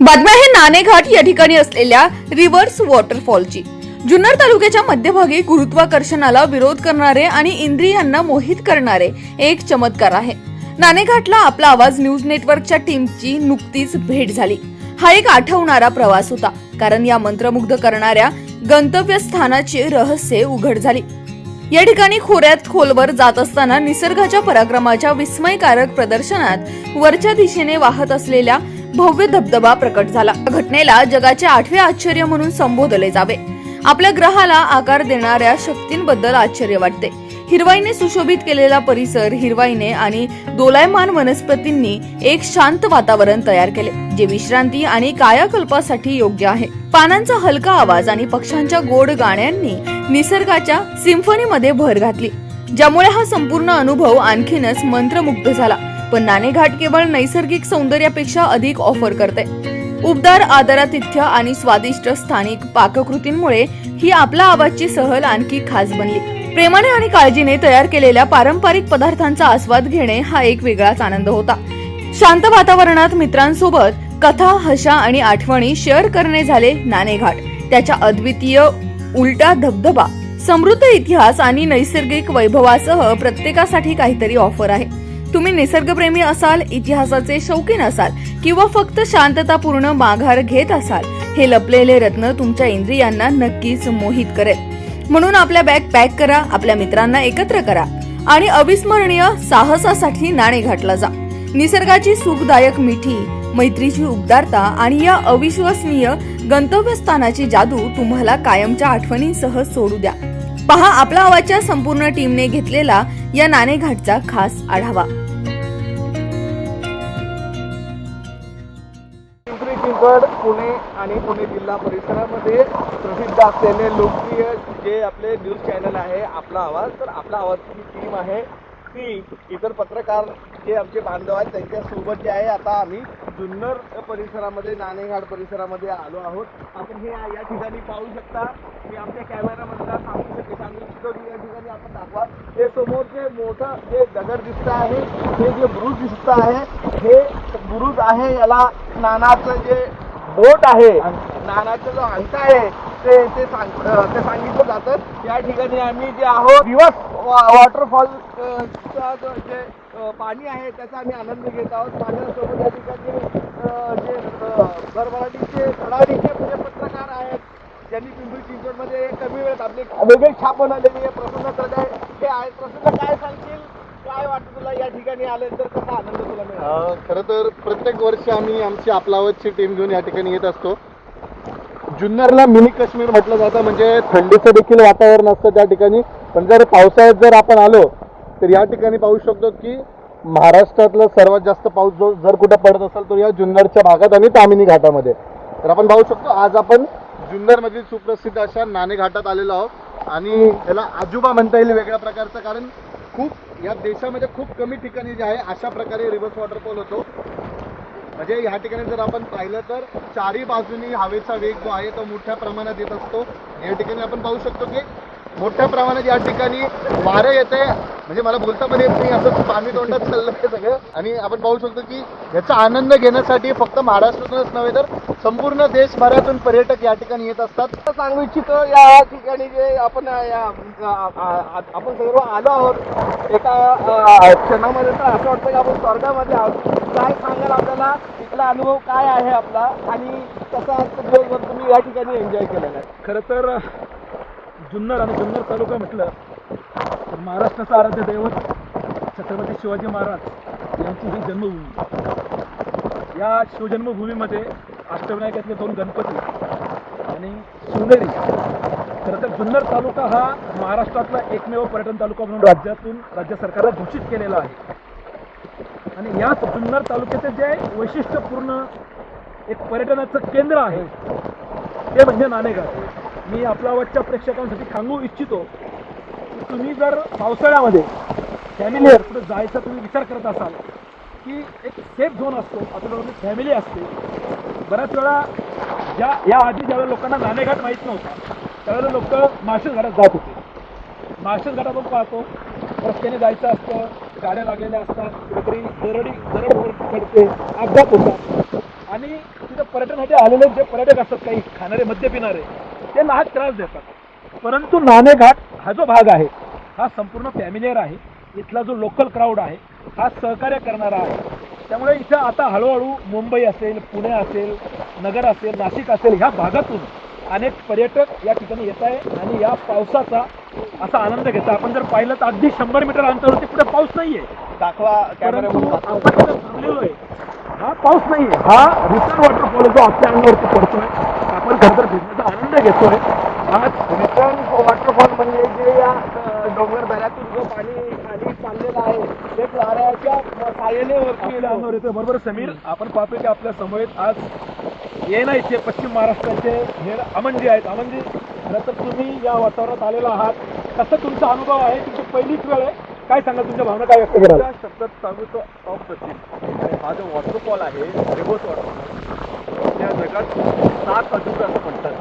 बातम्या आहे नाणेघाट या ठिकाणी असलेल्या रिव्हर्स वॉटरफॉलची. जुन्नर तालुक्याच्या मध्यभागी गुरुत्वाकर्षणाला विरोध करणारे आणि इंद्रियांना मोहित करणारे एक चमत्कार आहे. नाणेघाटला आपला आवाज न्यूज नेटवर्कच्या टीमची नुकतीच भेट झाली. हा एक आठवणारा प्रवास होता कारण या मंत्रमुग्ध करणाऱ्या गंतव्यस्थानाचे रहस्य उघड झाली. या ठिकाणी खोऱ्यात खोलवर जात असताना निसर्गाच्या पराक्रमाच्या विस्मयकारक प्रदर्शनात वरच्या दिशेने वाहत असलेल्या भव्य धबधबा प्रकट झाला. घटनेला जगाचे आठवे आश्चर्य म्हणून संबोधले जावे. आपल्या ग्रहाला आकार देणाऱ्या शक्तींबद्दल आश्चर्य वाटते. हिरवाईने सुशोभित केलेला परिसर हिरवाईने आणि दोलायमान वनस्पतींनी एक शांत वातावरण तयार केले जे विश्रांती आणि कायाकल्पासाठी योग्य आहे. पानांचा हलका आवाज आणि पक्ष्यांच्या गोड गाण्यांनी निसर्गाच्या सिम्फनीमध्ये भर घातली ज्यामुळे हा संपूर्ण अनुभव आणखीनच मंत्रमुग्ध झाला. पण नाणेघाट केवळ नैसर्गिक सौंदर्यापेक्षा अधिक ऑफर करते. उबदार आदरातिथ्य आणि स्वादिष्ट स्थानिक पाककृतींमुळे ही आपला आवाजची सहल आणखी खास बनली. प्रेमाने आणि काळजीने तयार केलेल्या पारंपरिक पदार्थांचा आस्वाद घेणे हा एक वेगळाच आनंद होता. शांत वातावरणात मित्रांसोबत कथा हशा आणि आठवणी शेअर करणे झाले नाणेघाट त्याच्या अद्वितीय उलटा धबधबा समृद्ध इतिहास आणि नैसर्गिक वैभवासह प्रत्येकासाठी काहीतरी ऑफर आहे. तुम्ही निसर्गप्रेमी असाल इतिहासाचे शौकीन असाल किंवा फक्त शांततापूर्ण माघार घेत असाल हे लपलेले रत्न तुमच्या इंद्रियांना नक्कीच मोहित करेल. म्हणून आपल्या बॅग पॅक करा आपल्या मित्रांना एकत्र करा आणि अविस्मरणीय साहसासाठी नाणे घाटला जा. निसर्गाची सुखदायक मिठी मैत्रीची उबदारता आणि या अविश्वसनीय गंतव्यस्थानाची जादू तुम्हाला कायमच्या आठवणींसह सोडू द्या. पहा आपला आवाजच्या संपूर्ण टीमने घेतलेला या नाणेघाटचा खास आढावा. पिंपरी चिंचवड पुणे आणि पुणे जिल्हा परिसरामध्ये प्रसिद्ध असलेले लोकप्रिय जे आपले न्यूज चॅनल आहे आपला आवाज तर आपला आवाजची टीम आहे ती इतर पत्रकार जे आमचे बांधव आहेत त्यांच्यासोबत जे आहे आता आम्ही जुन्नर परिसरामध्ये नाणेघाट परिसरामध्ये आलो आहोत. आपण हे या ठिकाणी पाहू शकता. मी आमच्या कॅमेरामधला सांगू शकेल सांगू इच्छितो की या ठिकाणी आपण दाखवा हे समोर जे मोठं जे दगड दिसत आहे हे जे बुरुज दिसत आहे हे बुरुज आहे याला नानाचं जे बोट आहे नानाचं जो अंक आहे ते ते सांग ते सांगितलं जातं. या ठिकाणी आम्ही जे आहोत दिवस वॉटरफॉल चा जो जे पाणी आहे त्याचा आम्ही आनंद घेत आहोत. माझ्यासोबत या ठिकाणी जे भरभराटीचे धडाडीचे म्हणजे पत्रकार आहेत ज्यांनी पिंपरी चिंचवडमध्ये कमी वेळेत आपली वेगळी छाप बनवलेली आहे प्रसन्न सरदाय हे आहे. काय सांगशील? काय वाटतं तुला या ठिकाणी आल्यानंतर कसा आनंद तुला मिळाला? अ, खरं तर प्रत्येक वर्षी आम्ही आमची आपलावतची टीम घेऊन या ठिकाणी येत असतो. जुन्नरला मिनी काश्मीर म्हटलं जातं म्हणजे थंडीचं देखील वातावरण असतं त्या ठिकाणी. पण जर पावसाळ्यात जर आपण आलो तर या ठिकाणी पाहू शकतो की महाराष्ट्रातला सर्वात जास्त पाऊस जो जर कुठे पडत असेल तो या जुन्नरच्या भागात आणि तामिनी घाटामध्ये. तर आपण पाहू शकतो आज आपण जुन्नरमधील सुप्रसिद्ध अशा नाणे घाटात आलेलो आहोत. आणि याला आजोबा म्हणता येईल वेगळ्या प्रकारचं कारण खूप या देशामध्ये खूप कमी ठिकाणी जे आहे अशा प्रकारे रिव्हर्स वॉटरफॉल होतो. म्हणजे ह्या ठिकाणी जर आपण पाहिलं तर चारही बाजूनी हवेचा वेग जो आहे तो मोठ्या प्रमाणात येत असतो. या ठिकाणी आपण पाहू शकतो की मोठ्या प्रमाणात या ठिकाणी वारं येते म्हणजे मला बोलता पण येत नाही असं पाणी तोंडात चाललं आहे सगळं. आणि आपण पाहू शकतो की याचा आनंद घेण्यासाठी फक्त महाराष्ट्रातूनच नव्हे तर संपूर्ण देशभरातून पर्यटक या ठिकाणी येत असतात. सांगू इच्छितो या ठिकाणी जे आपण आपण सर्व आलो आहोत एका क्षणामध्ये तर असं वाटतं की आपण स्वर्गामध्ये आहोत. काय सांगाल आपल्याला? इथला अनुभव काय आहे आपला? आणि कसा दिवसभर तुम्ही या ठिकाणी एन्जॉय केलेला आहे. खरं तर जुन्नर आणि जुन्नर तालुका म्हटलं तर महाराष्ट्राचं आराध्य दैवत छत्रपती शिवाजी महाराज यांची ही जन्मभूमी. या शिवजन्मभूमीमध्ये अष्टविनायकातले दोन गणपती आणि शिवनेरी खरं तर जुन्नर तालुका हा महाराष्ट्रातला एकमेव पर्यटन तालुका म्हणून राज्यातून राज्य सरकारला घोषित केलेला आहे. आणि याच जुन्नर तालुक्याचे जे वैशिष्ट्यपूर्ण एक पर्यटनाचं केंद्र आहे ते म्हणजे नाणेगाव. मी आपल्या आवडच्या प्रेक्षकांसाठी सांगू इच्छितो. तुम्ही जर पावसाळ्यामध्ये फॅमिलीवर कुठं जायचा तुम्ही विचार करत असाल की एक सेफ झोन असतो आपल्याबरोबर फॅमिली असते. बऱ्याच वेळा ज्या या आधी ज्यावेळेला लोकांना नाणेघाट माहीत नव्हता त्यावेळेला लोक माळशेज घाटात जात होते. माळशेज घाटात आपण पाहतो रस्त्याने जायचं असतं गाड्या लागलेल्या असतात कुठेतरी दरडी दरड पडते अपघात होतात. आणि तिथं पर्यटनासाठी आलेले जे पर्यटक असतात काही खाणारे मद्य पिणारे ते नाहक त्रास देतात. परंतु नाणेघाट हा जो भाग आहे हा संपूर्ण फॅमिलियर आहे. इथला जो लोकल क्राऊड आहे हा सहकार्य करणारा आहे. त्यामुळे इथं आता हळूहळू मुंबई असेल पुणे असेल नगर असेल नाशिक असेल ह्या भागातून अनेक पर्यटक या ठिकाणी येत आहे आणि या पावसाचा असा आनंद घेता आपण जर पाहिलं तर अगदी शंभर मीटर अंतरावरती पुढे पाऊस नाहीये. दाखवा परंतु कॅमेरा आपण थांबलेलो आहे. हा पाऊस नाहीये. हा रिटर्न वॉटरफॉल जो आपल्या अंगावरती पडतोय. आपण खरं तर भिजण्याचा आनंद घेतोय. रिटर्न वॉटरफॉल म्हणजे जे या डोंगर दऱ्यातून जो पाणी खाली चाललेलं आहे ते वाऱ्याच्या साह्याने वरती येतं. बरोबर समीर आपण पाहतोय की आपल्यासमोर आज येणा इथे पश्चिम महाराष्ट्राचे हे अमनजी आहेत. अमनजी खरं तर तुम्ही या वातावरणात आलेला आहात. कसं तुमचा अनुभव आहे? तुमची पहिलीच वेळ आहे. काय सांगा तुमच्या भावना काय व्यक्त कराल त्या शब्दात सांगू तो अप्रतिम आणि हा जो वॉटरफॉल आहे रिव्हर्स वॉटरफॉल या जगात सात अजूबे असं म्हणतात.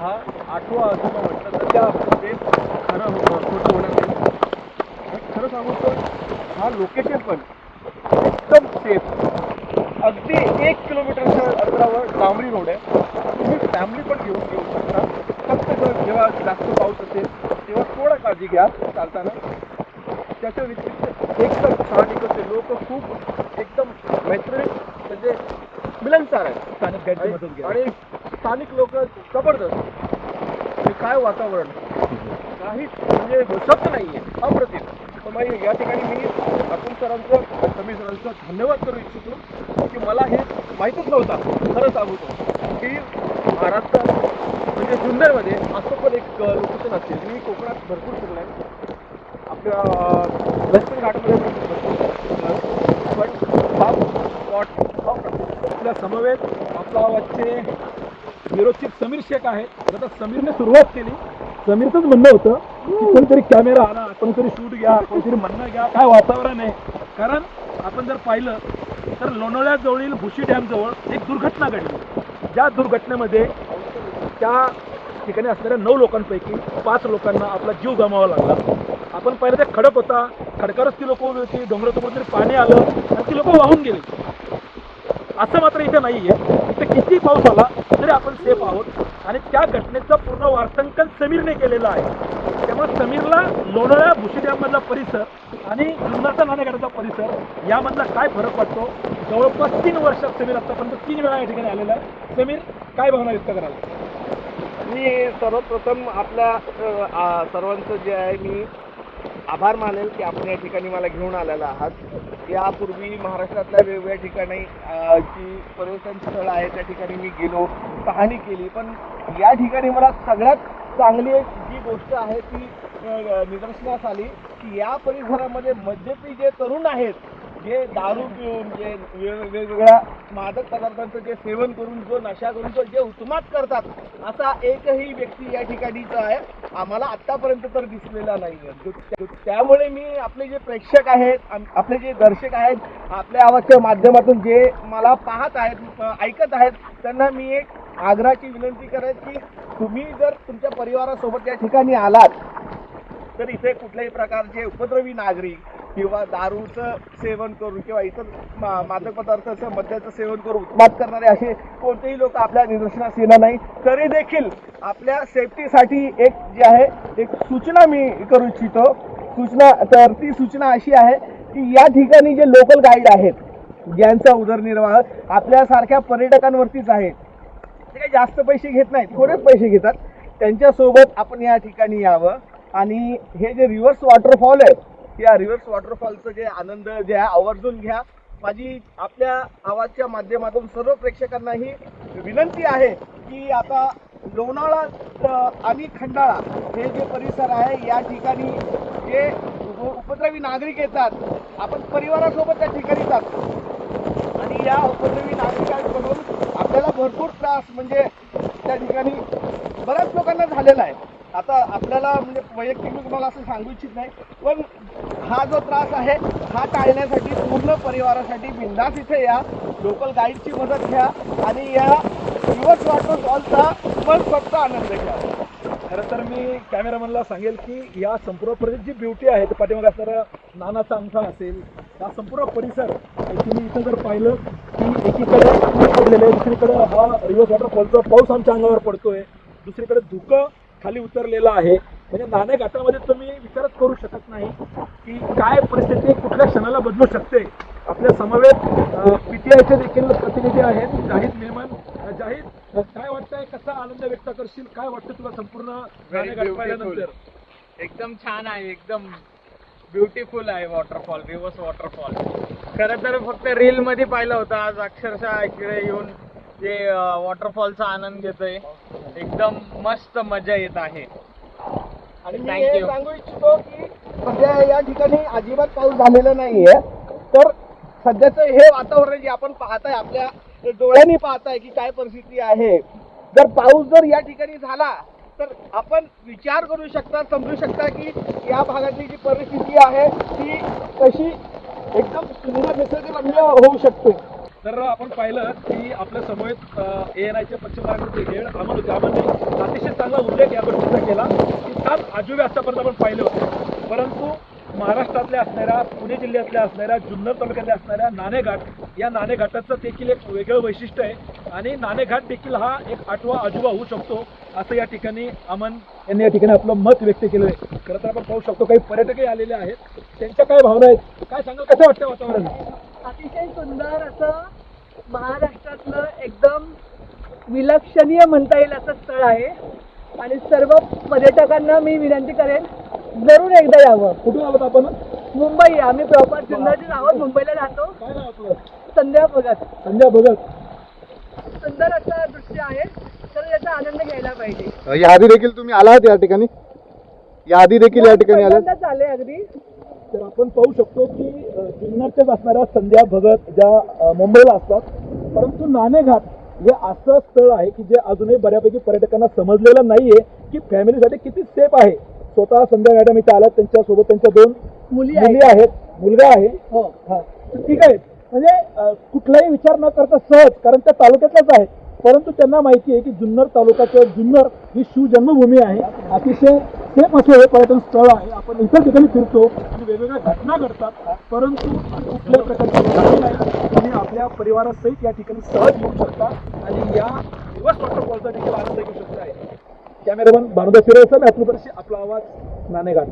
हा आठवा अजूबा म्हटलं तर त्या ते खरं हो- खोटं होणार नाही. खरं सांगू तर हा लोकेशन पण एकदम सेफ अगदी एक किलोमीटरच्या अंतरावर डांबरी रोड आहे. तुम्ही फॅमिली पण घेऊन घेऊ शकता. फक्त जर जेव्हा जास्त पाऊस असेल तेव्हा थोडा काळजी घ्या चालताना. त्याच्या व्यतिरिक्त एकदम छान इकडचे लोक खूप एकदम मैत्रिक म्हणजे मिलनसार आहेत. स्थानिक आणि स्थानिक लोक जबरदस्त. हे काय वातावरण? काहीच म्हणजे शब्द नाही आहे अप्रतिम. तर मग या ठिकाणी मी अतुल सरांचं आणि समीर सरांचं धन्यवाद करू इच्छितो की मला हे माहीतच नव्हता. खरं सांगतो की महाराष्ट्रात म्हणजे जुन्नरमध्ये असं पण एक लोकेशन असेल. मी कोकणात भरपूर फिरलो आहे आपल्या वेस्टर्न घाटमध्ये पण पण हा स्पॉट हा आपल्या समवेत आपला आवाजचे निरोचित समीर शेख आहे आता समीरने सुरुवात केली. समीरचंच म्हणणं होतं की कोणतरी कॅमेरा आणा कोणतरी शूट घ्या कोणतरी म्हणणं घ्या. काय वातावरण आहे? कारण आपण जर पाहिलं तर लोणावळ्याजवळील भुशी डॅम जवळ एक दुर्घटना घडली. ज्या दुर्घटनेमध्ये त्या ठिकाणी असणाऱ्या नऊ लोकांपैकी पाच लोकांना आपला जीव गमावा लागला. आपण पाहिलं ते खडक होता. खडकावरच ती लोक उभी होती. डोंगरातून तरी पाणी आलं आणि ती लोक वाहून गेली. असं मात्र इथे नाही आहे इथे किती पाऊस आला सेफ आहोत. आणि त्या घटनेचं पूर्ण वार्तांकन समीरने केलेलं आहे. त्यामुळे समीरला लोणाळ्या भुशी डॅममधला परिसर आणि जुन्नाचा नाणेगाडाचा परिसर यामधला काय फरक वाटतो जवळपास तीन वर्षात समीर आतापर्यंत तीन वेळा या ठिकाणी आलेला आहे. समीर काय भावना व्यक्त करायला मी सर्वप्रथम आपल्या सर्वांचं जे आहे मी आभार मानेल की आपण या ठिकाणी मला घेऊन आलेला आहात. यापूर्वी महाराष्ट्रातल्या वेगवेगळ्या ठिकाणी जी पर्यटन स्थळं आहेत त्या ठिकाणी मी गेलो पाहणी केली. पण या ठिकाणी मला सगळ्यात चांगली एक जी गोष्ट आहे ती निदर्शनास आली की या परिसरामध्ये मद्यपी जे तरुण आहेत जे दारू पिऊन जे वेगवेगळ्या मादक पदार्थांचं जे सेवन करून जो नशा करून जो जे उत्मात करतात असा एकही व्यक्ती या ठिकाणीचा आहे. आम्हाला आतापर्यंत तर दिसलेला नाही त्यामुळे मी आपले जे प्रेक्षक आहेत आपले जे दर्शक आहेत आपल्या आवाजच्या माध्यमातून जे मला पाहत आहेत ऐकत आहेत त्यांना मी एक आग्रहाची विनंती करेन की तुम्ही जर तुमच्या परिवारासोबत या ठिकाणी आलात तर इथे कुठल्याही प्रकारचे उपद्रवी नागरिक किंवा दारूचं सेवन करून किंवा इतर मादक पदार्थाचं मद्याचं सेवन करून उत्पाद करणारे असे कोणतेही लोक आपल्या निदर्शनास येणार नाही तरी देखील आपल्या सेफ्टीसाठी एक जी आहे एक सूचना मी करू इच्छितो. सूचना तर ती सूचना अशी आहे की या ठिकाणी जे लोकल गाईड आहेत ज्यांचा उदरनिर्वाह आपल्यासारख्या पर्यटकांवरतीच आहे ते काही जास्त पैसे घेत नाहीत थोडेच पैसे घेतात. त्यांच्यासोबत आपण या ठिकाणी यावं. आणि हे जे रिव्हर्स वॉटरफॉल आहे या रिव्हर्स वॉटरफॉलचं जे आनंद जे आहे आवर्जून घ्या. माझी आपल्या आवाजच्या माध्यमातून सर्व प्रेक्षकांना ही विनंती आहे की आता लोणाळा आणि खंडाळा हे जे परिसर आहे या ठिकाणी जे उपद्रवी नागरिक येतात आपण परिवारासोबत त्या ठिकाणी जातो आणि या उपद्रवी नागरिकांकडून आपल्याला भरपूर त्रास म्हणजे त्या ठिकाणी बऱ्याच लोकांना झालेला आहे. आता आपल्याला म्हणजे वैयक्तिक मी तुम्हाला असं सांगू इच्छित नाही पण हा जो त्रास आहे हा टाळण्यासाठी पूर्ण परिवारासाठी बिंदास इथे या. लोकल गाईडची मदत घ्या आणि या रिव्हर्स वॉटरफॉलचा पण फक्त आनंद घ्या. खरं तर मी कॅमेरामनला सांगेल की या संपूर्ण परिसर जी ब्युटी आहे ते पाठीमागे असणारा नानाचा अंगठा असेल हा संपूर्ण परिसर तुम्ही इथं जर पाहिलं की एकीकडे पडलेलं आहे दुसरीकडे हा रिव्हर्स वॉटरफॉलचा पाऊस आमच्या अंगावर पडतोय दुसरीकडे धुकं खाली उतरलेलं आहे. म्हणजे नाणे घाटामध्ये तुम्ही विचारच करू शकत नाही की काय परिस्थिती कुठल्या क्षणाला बदलू शकते. आपल्या समवेत पीटीआयचे देखील प्रतिनिधी आहेत. जाहीद अ, जाहीद अ, काय वाटतंय? कसा आनंद व्यक्त करशील? काय वाटतं तुला संपूर्ण पाहिल्यानंतर? एकदम छान आहे. एकदम ब्युटिफुल आहे वॉटरफॉल रिव्हर्स वॉटरफॉल खरं तर फक्त रील मध्ये पाहिलं होतं. आज अक्षरशः इकडे येऊन जे वॉटरफॉलचा आनंद घेतोय. एकदम मस्त मजा येत आहे. आणि मी हे. सांगू इच्छितो की सध्या या ठिकाणी अजिबात पाऊस झालेला नाहीये. तर सध्याचं हे वातावरण जे आपण पाहताय आपल्या डोळ्यांनी पाहताय की काय परिस्थिती आहे. जर पाऊस जर या ठिकाणी झाला तर आपण विचार करू शकता समजू शकता की या भागातली जी परिस्थिती आहे ती कशी एकदम सुंदर निसर्गरम्य होऊ शकते. तर आपण पाहिलं की आपल्यासमोर ए एन आयचे पश्चिम महाराष्ट्राचे हेड अमन होते अमनने अतिशय चांगला उल्लेख या गोष्टीचा केला. की सात आजोबे आतापर्यंत आपण पाहिले होते. परंतु महाराष्ट्रातल्या असणाऱ्या पुणे जिल्ह्यातल्या असणाऱ्या जुन्नर तालुक्यातल्या असणाऱ्या नाणेघाट या नाणेघाटाचं देखील एक वेगळं वैशिष्ट्य आहे. आणि नाणेघाट देखील हा एक आठवा आजोबा होऊ शकतो असं या ठिकाणी अमन यांनी या ठिकाणी आपलं मत व्यक्त केलं आहे. खरं तर आपण पाहू शकतो काही पर्यटकही आलेले आहेत. त्यांच्या काय भावना आहेत? काय सांगाल? कसं वाटतं वातावरण? अतिशय सुंदर असं महाराष्ट्रातलं एकदम विलक्षणीय म्हणता येईल असं स्थळ आहे. आणि सर्व पर्यटकांना मी विनंती करेन जरूर एकदा यावं. कुठून आलोत आपण? मुंबई आम्ही प्रॉपर जुन्नरचे आहोत मुंबईला राहतो. संध्या भगत. संजय भगत. सुंदर असं दृश्य आहे तर याचा आनंद घ्यायला पाहिजे. याआधी देखील तुम्ही आलात या ठिकाणी? याआधी देखील या ठिकाणी आले अगदी. तर आपण पाहू शकतो की जुन्नरच्याच असणाऱ्या संध्या भगत ज्या मुंबईला असतात परंतु नाणेघाट हे असं स्थळ आहे की जे अजूनही बऱ्यापैकी पर्यटकांना समजलेलं नाहीये की फॅमिलीसाठी किती सेफ आहे. स्वतः संध्या मॅडम इथे आल्यात त्यांच्यासोबत त्यांच्या दोन मुली आहेत. मुलगा आहे. हो. ठीक आहे. म्हणजे कुठलाही विचार न करता सहज कारण त्या तालुक्यातल्याच आहेत परंतु त्यांना माहिती आहे की जुन्नर तालुक्याचं जुन्नर ही शिवजन्मभूमी आहे. अतिशय सेफ असं हे पर्यटन स्थळ आहे. आपण इतर ठिकाणी फिरतो आणि वेगवेगळ्या घटना घडतात. परंतु कुठल्या प्रकारची घटना नाही. तुम्ही आपल्या परिवारासहित या ठिकाणी सहज येऊ शकता आणि या दिवस वॉटरफॉलचा देखील आनंद घेऊ शकता. कॅमेरामन भानुदा सिरेसर आपला आवाज नाणेगाठ